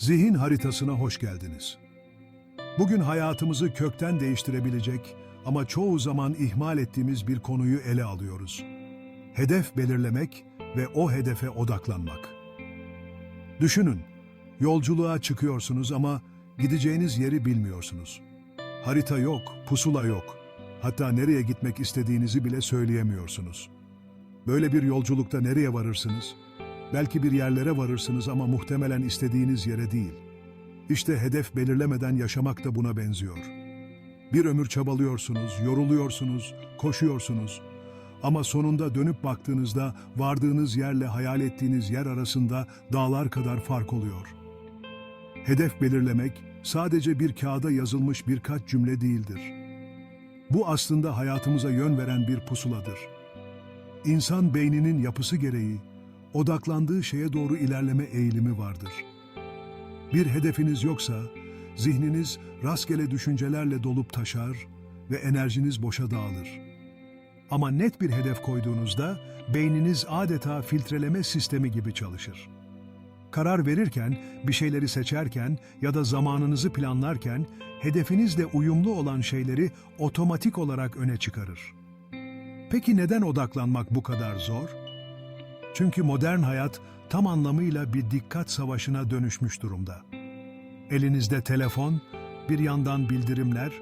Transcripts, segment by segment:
Zihin haritasına hoş geldiniz. Bugün hayatımızı kökten değiştirebilecek ama çoğu zaman ihmal ettiğimiz bir konuyu ele alıyoruz. Hedef belirlemek ve o hedefe odaklanmak. Düşünün, yolculuğa çıkıyorsunuz ama gideceğiniz yeri bilmiyorsunuz. Harita yok, pusula yok. Hatta nereye gitmek istediğinizi bile söyleyemiyorsunuz. Böyle bir yolculukta nereye varırsınız? Belki bir yerlere varırsınız ama muhtemelen istediğiniz yere değil. İşte hedef belirlemeden yaşamak da buna benziyor. Bir ömür çabalıyorsunuz, yoruluyorsunuz, koşuyorsunuz. Ama sonunda dönüp baktığınızda vardığınız yerle hayal ettiğiniz yer arasında dağlar kadar fark oluyor. Hedef belirlemek sadece bir kağıda yazılmış birkaç cümle değildir. Bu aslında hayatımıza yön veren bir pusuladır. İnsan beyninin yapısı gereği odaklandığı şeye doğru ilerleme eğilimi vardır. Bir hedefiniz yoksa zihniniz rastgele düşüncelerle dolup taşar ve enerjiniz boşa dağılır. Ama net bir hedef koyduğunuzda beyniniz adeta filtreleme sistemi gibi çalışır. Karar verirken, bir şeyleri seçerken ya da zamanınızı planlarken hedefinizle uyumlu olan şeyleri otomatik olarak öne çıkarır. Peki neden odaklanmak bu kadar zor? Çünkü modern hayat tam anlamıyla bir dikkat savaşına dönüşmüş durumda. Elinizde telefon, bir yandan bildirimler,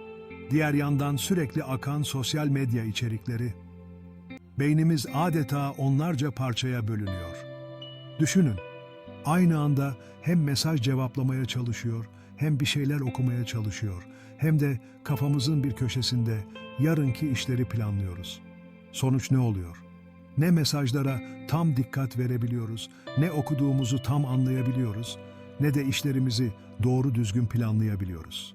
diğer yandan sürekli akan sosyal medya içerikleri. Beynimiz adeta onlarca parçaya bölünüyor. Düşünün, aynı anda hem mesaj cevaplamaya çalışıyor, hem bir şeyler okumaya çalışıyor, hem de kafamızın bir köşesinde yarınki işleri planlıyoruz. Sonuç ne oluyor? Ne mesajlara tam dikkat verebiliyoruz, ne okuduğumuzu tam anlayabiliyoruz, ne de işlerimizi doğru düzgün planlayabiliyoruz.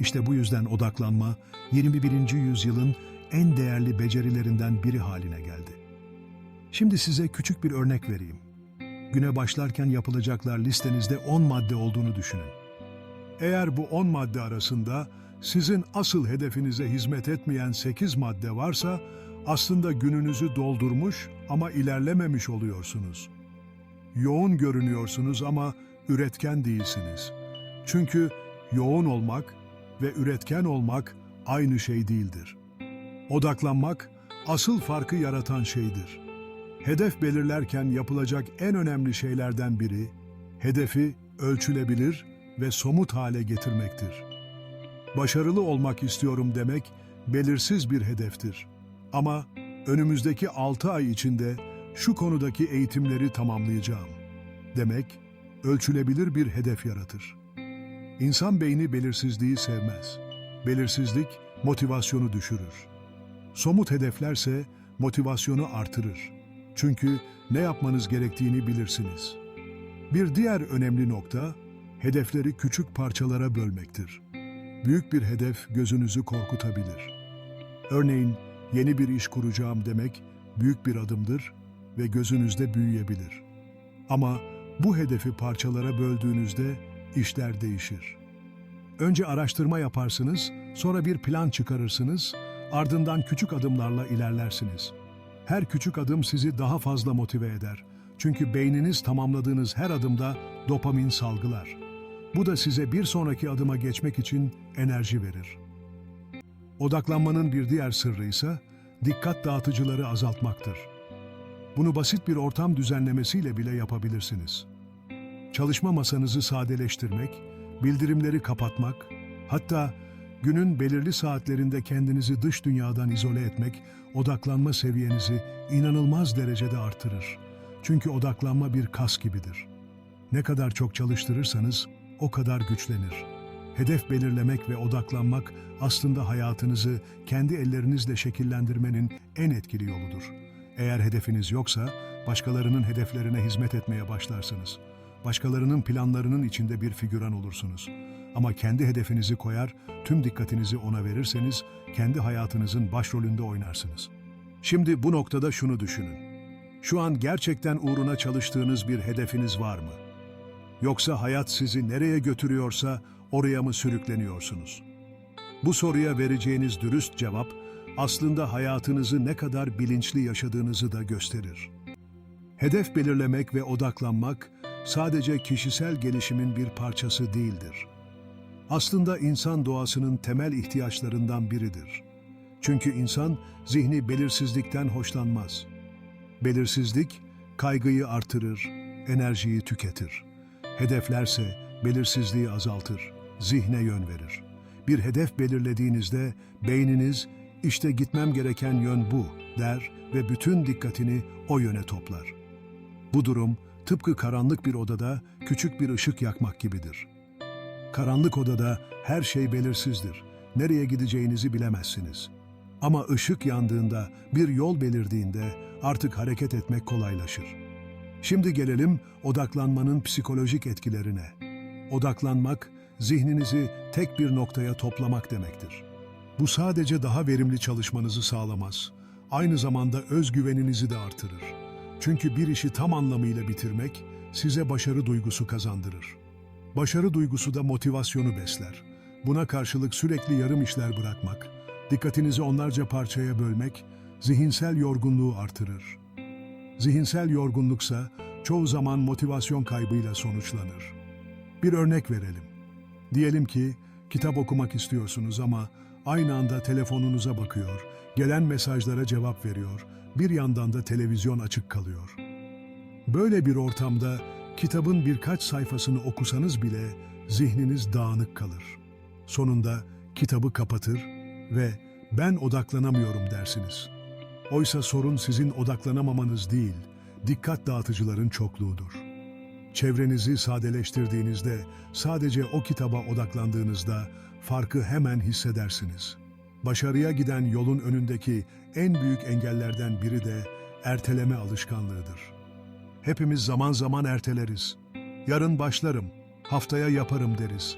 İşte bu yüzden odaklanma 21. yüzyılın en değerli becerilerinden biri haline geldi. Şimdi size küçük bir örnek vereyim. Güne başlarken yapılacaklar listenizde 10 madde olduğunu düşünün. Eğer bu 10 madde arasında sizin asıl hedefinize hizmet etmeyen 8 madde varsa aslında gününüzü doldurmuş ama ilerlememiş oluyorsunuz. Yoğun görünüyorsunuz ama üretken değilsiniz. Çünkü yoğun olmak ve üretken olmak aynı şey değildir. Odaklanmak asıl farkı yaratan şeydir. Hedef belirlerken yapılacak en önemli şeylerden biri hedefi ölçülebilir ve somut hale getirmektir. Başarılı olmak istiyorum demek belirsiz bir hedeftir. Ama önümüzdeki 6 ay içinde şu konudaki eğitimleri tamamlayacağım. Demek ölçülebilir bir hedef yaratır. İnsan beyni belirsizliği sevmez. Belirsizlik motivasyonu düşürür. Somut hedeflerse motivasyonu artırır. Çünkü ne yapmanız gerektiğini bilirsiniz. Bir diğer önemli nokta hedefleri küçük parçalara bölmektir. Büyük bir hedef gözünüzü korkutabilir. Örneğin yeni bir iş kuracağım demek büyük bir adımdır ve gözünüzde büyüyebilir. Ama bu hedefi parçalara böldüğünüzde işler değişir. Önce araştırma yaparsınız, sonra bir plan çıkarırsınız, ardından küçük adımlarla ilerlersiniz. Her küçük adım sizi daha fazla motive eder. Çünkü beyniniz tamamladığınız her adımda dopamin salgılar. Bu da size bir sonraki adıma geçmek için enerji verir. Odaklanmanın bir diğer sırrı ise dikkat dağıtıcıları azaltmaktır. Bunu basit bir ortam düzenlemesiyle bile yapabilirsiniz. Çalışma masanızı sadeleştirmek, bildirimleri kapatmak, hatta günün belirli saatlerinde kendinizi dış dünyadan izole etmek odaklanma seviyenizi inanılmaz derecede artırır. Çünkü odaklanma bir kas gibidir. Ne kadar çok çalıştırırsanız o kadar güçlenir. Hedef belirlemek ve odaklanmak aslında hayatınızı kendi ellerinizle şekillendirmenin en etkili yoludur. Eğer hedefiniz yoksa başkalarının hedeflerine hizmet etmeye başlarsınız. Başkalarının planlarının içinde bir figüran olursunuz. Ama kendi hedefinizi koyar, tüm dikkatinizi ona verirseniz kendi hayatınızın başrolünde oynarsınız. Şimdi bu noktada şunu düşünün. Şu an gerçekten uğruna çalıştığınız bir hedefiniz var mı? Yoksa hayat sizi nereye götürüyorsa oraya mı sürükleniyorsunuz? Bu soruya vereceğiniz dürüst cevap aslında hayatınızı ne kadar bilinçli yaşadığınızı da gösterir. Hedef belirlemek ve odaklanmak sadece kişisel gelişimin bir parçası değildir. Aslında insan doğasının temel ihtiyaçlarından biridir. Çünkü insan zihni belirsizlikten hoşlanmaz. Belirsizlik kaygıyı artırır, enerjiyi tüketir. Hedeflerse belirsizliği azaltır, zihne yön verir. Bir hedef belirlediğinizde beyniniz işte gitmem gereken yön bu der ve bütün dikkatini o yöne toplar. Bu durum tıpkı karanlık bir odada küçük bir ışık yakmak gibidir. Karanlık odada her şey belirsizdir. Nereye gideceğinizi bilemezsiniz. Ama ışık yandığında, bir yol belirdiğinde artık hareket etmek kolaylaşır. Şimdi gelelim odaklanmanın psikolojik etkilerine. Odaklanmak, zihninizi tek bir noktaya toplamak demektir. Bu sadece daha verimli çalışmanızı sağlamaz. Aynı zamanda özgüveninizi de artırır. Çünkü bir işi tam anlamıyla bitirmek size başarı duygusu kazandırır. Başarı duygusu da motivasyonu besler. Buna karşılık sürekli yarım işler bırakmak, dikkatinizi onlarca parçaya bölmek zihinsel yorgunluğu artırır. Zihinsel yorgunluksa çoğu zaman motivasyon kaybıyla sonuçlanır. Bir örnek verelim. Diyelim ki kitap okumak istiyorsunuz ama aynı anda telefonunuza bakıyor, gelen mesajlara cevap veriyor, bir yandan da televizyon açık kalıyor. Böyle bir ortamda kitabın birkaç sayfasını okusanız bile zihniniz dağınık kalır. Sonunda kitabı kapatır ve ben odaklanamıyorum dersiniz. Oysa sorun sizin odaklanamamanız değil, dikkat dağıtıcıların çokluğudur. Çevrenizi sadeleştirdiğinizde, sadece o kitaba odaklandığınızda farkı hemen hissedersiniz. Başarıya giden yolun önündeki en büyük engellerden biri de erteleme alışkanlığıdır. Hepimiz zaman zaman erteleriz. Yarın başlarım, haftaya yaparım deriz.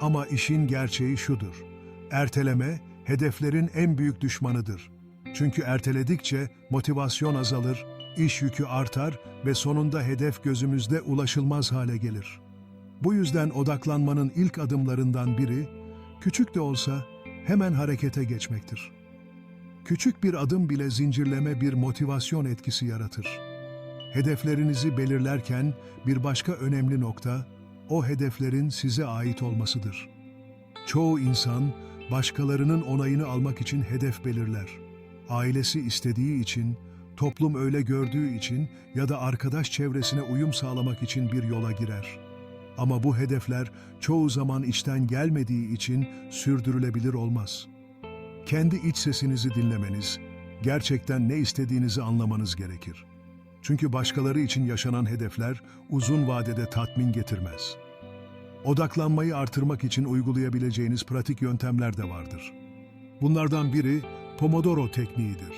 Ama işin gerçeği şudur. Erteleme, hedeflerin en büyük düşmanıdır. Çünkü erteledikçe motivasyon azalır, iş yükü artar ve sonunda hedef gözümüzde ulaşılmaz hale gelir. Bu yüzden odaklanmanın ilk adımlarından biri, küçük de olsa hemen harekete geçmektir. Küçük bir adım bile zincirleme bir motivasyon etkisi yaratır. Hedeflerinizi belirlerken bir başka önemli nokta, o hedeflerin size ait olmasıdır. Çoğu insan başkalarının onayını almak için hedef belirler. Ailesi istediği için, toplum öyle gördüğü için ya da arkadaş çevresine uyum sağlamak için bir yola girer. Ama bu hedefler çoğu zaman içten gelmediği için sürdürülebilir olmaz. Kendi iç sesinizi dinlemeniz, gerçekten ne istediğinizi anlamanız gerekir. Çünkü başkaları için yaşanan hedefler uzun vadede tatmin getirmez. Odaklanmayı artırmak için uygulayabileceğiniz pratik yöntemler de vardır. Bunlardan biri Pomodoro tekniğidir.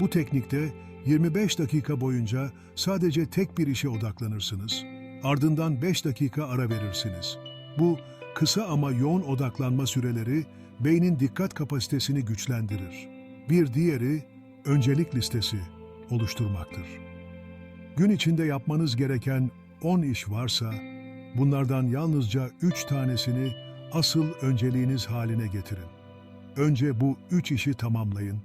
Bu teknikte 25 dakika boyunca sadece tek bir işe odaklanırsınız. Ardından 5 dakika ara verirsiniz. Bu kısa ama yoğun odaklanma süreleri beynin dikkat kapasitesini güçlendirir. Bir diğeri öncelik listesi oluşturmaktır. Gün içinde yapmanız gereken 10 iş varsa, bunlardan yalnızca 3 tanesini asıl önceliğiniz haline getirin. Önce bu 3 işi tamamlayın,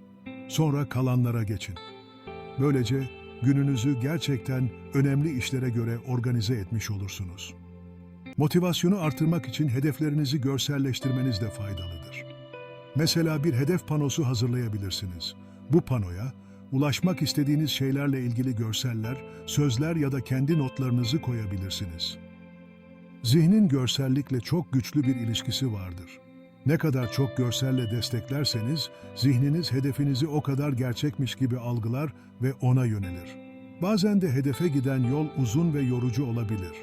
sonra kalanlara geçin. Böylece gününüzü gerçekten önemli işlere göre organize etmiş olursunuz. Motivasyonu artırmak için hedeflerinizi görselleştirmeniz de faydalıdır. Mesela bir hedef panosu hazırlayabilirsiniz. Bu panoya ulaşmak istediğiniz şeylerle ilgili görseller, sözler ya da kendi notlarınızı koyabilirsiniz. Zihnin görsellikle çok güçlü bir ilişkisi vardır. Ne kadar çok görselle desteklerseniz, zihniniz hedefinizi o kadar gerçekmiş gibi algılar ve ona yönelir. Bazen de hedefe giden yol uzun ve yorucu olabilir.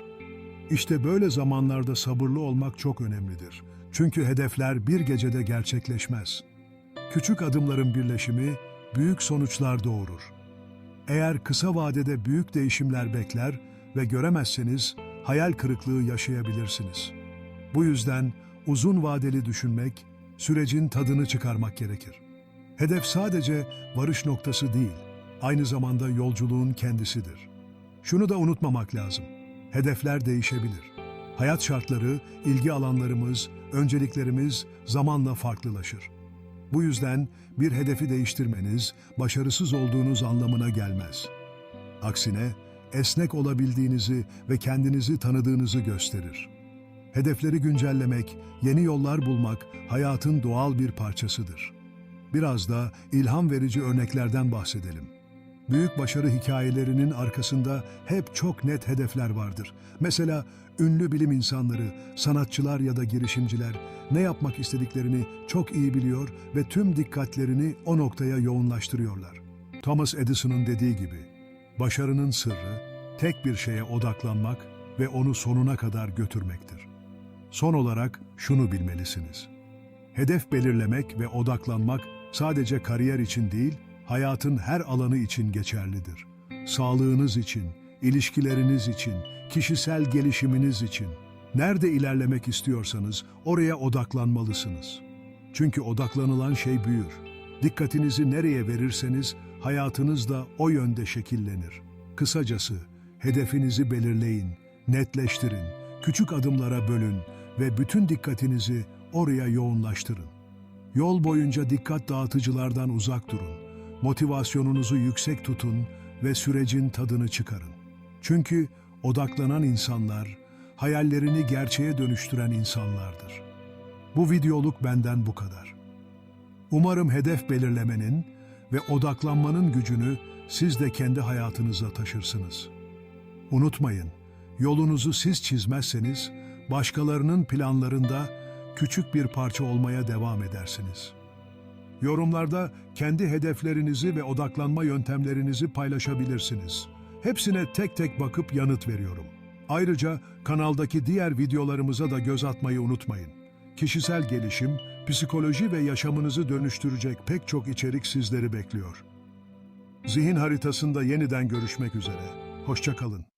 İşte böyle zamanlarda sabırlı olmak çok önemlidir. Çünkü hedefler bir gecede gerçekleşmez. Küçük adımların birleşimi büyük sonuçlar doğurur. Eğer kısa vadede büyük değişimler bekler ve göremezseniz hayal kırıklığı yaşayabilirsiniz. Bu yüzden uzun vadeli düşünmek, sürecin tadını çıkarmak gerekir. Hedef sadece varış noktası değil, aynı zamanda yolculuğun kendisidir. Şunu da unutmamak lazım. Hedefler değişebilir. Hayat şartları, ilgi alanlarımız, önceliklerimiz zamanla farklılaşır. Bu yüzden bir hedefi değiştirmeniz başarısız olduğunuz anlamına gelmez. Aksine esnek olabildiğinizi ve kendinizi tanıdığınızı gösterir. Hedefleri güncellemek, yeni yollar bulmak hayatın doğal bir parçasıdır. Biraz da ilham verici örneklerden bahsedelim. Büyük başarı hikayelerinin arkasında hep çok net hedefler vardır. Mesela ünlü bilim insanları, sanatçılar ya da girişimciler ne yapmak istediklerini çok iyi biliyor ve tüm dikkatlerini o noktaya yoğunlaştırıyorlar. Thomas Edison'un dediği gibi, başarının sırrı tek bir şeye odaklanmak ve onu sonuna kadar götürmektir. Son olarak şunu bilmelisiniz. Hedef belirlemek ve odaklanmak sadece kariyer için değil, hayatın her alanı için geçerlidir. Sağlığınız için, ilişkileriniz için, kişisel gelişiminiz için. Nerede ilerlemek istiyorsanız oraya odaklanmalısınız. Çünkü odaklanılan şey büyür. Dikkatinizi nereye verirseniz hayatınız da o yönde şekillenir. Kısacası hedefinizi belirleyin, netleştirin, küçük adımlara bölün ve bütün dikkatinizi oraya yoğunlaştırın. Yol boyunca dikkat dağıtıcılardan uzak durun. Motivasyonunuzu yüksek tutun ve sürecin tadını çıkarın. Çünkü odaklanan insanlar, hayallerini gerçeğe dönüştüren insanlardır. Bu videoluk benden bu kadar. Umarım hedef belirlemenin ve odaklanmanın gücünü siz de kendi hayatınıza taşırsınız. Unutmayın, yolunuzu siz çizmezseniz başkalarının planlarında küçük bir parça olmaya devam edersiniz. Yorumlarda kendi hedeflerinizi ve odaklanma yöntemlerinizi paylaşabilirsiniz. Hepsine tek tek bakıp yanıt veriyorum. Ayrıca kanaldaki diğer videolarımıza da göz atmayı unutmayın. Kişisel gelişim, psikoloji ve yaşamınızı dönüştürecek pek çok içerik sizleri bekliyor. Zihin haritasında yeniden görüşmek üzere. Hoşçakalın.